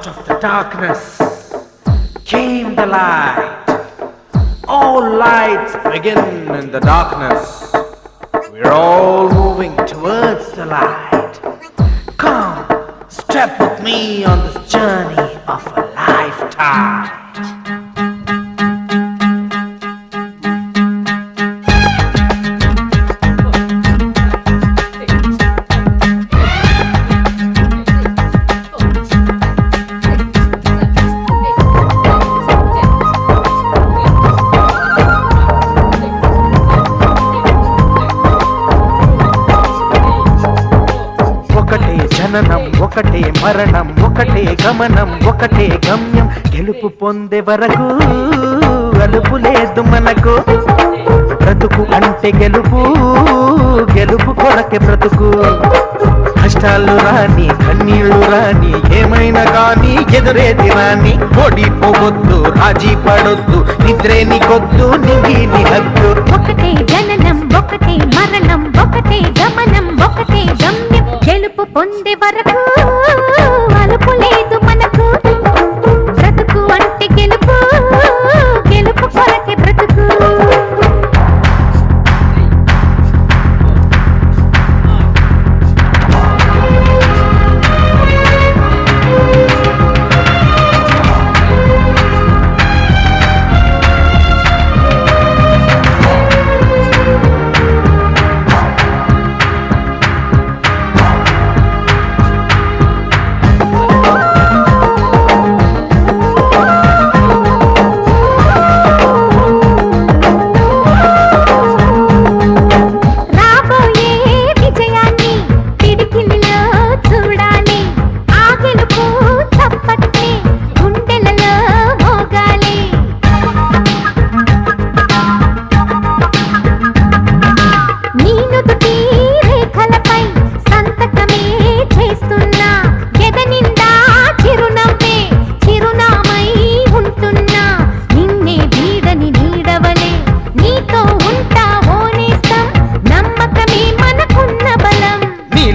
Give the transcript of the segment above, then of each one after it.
Out of the darkness came the light. All lights begin in the darkness. We're all moving towards the light. Come, step with me on this journey of a lifetime. ఒకటే ఒకటే మరణం ఒకటే గమనం ఒకటే గమ్యం. గెలుపు పొందే వరకు అలుపు లేదు మనకు. బ్రతుకు అంటే గెలుపు గెలుపు కొరకే బ్రతుకు. కష్టాలు రాని కన్నీళ్ళు రాని ఏమైనా కానీ ఎదురేది రాని. ఓడిపోవద్దు రాజీ పడొద్దు నిద్రే నీకొద్దు నింగి హద్దు. ఒకటే జననం పొందే వరకు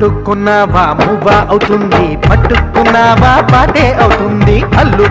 పట్టుకున్నావా? మువ్వ అవుతుంది. పట్టుకున్నావా? పాటే అవుతుంది. అల్లు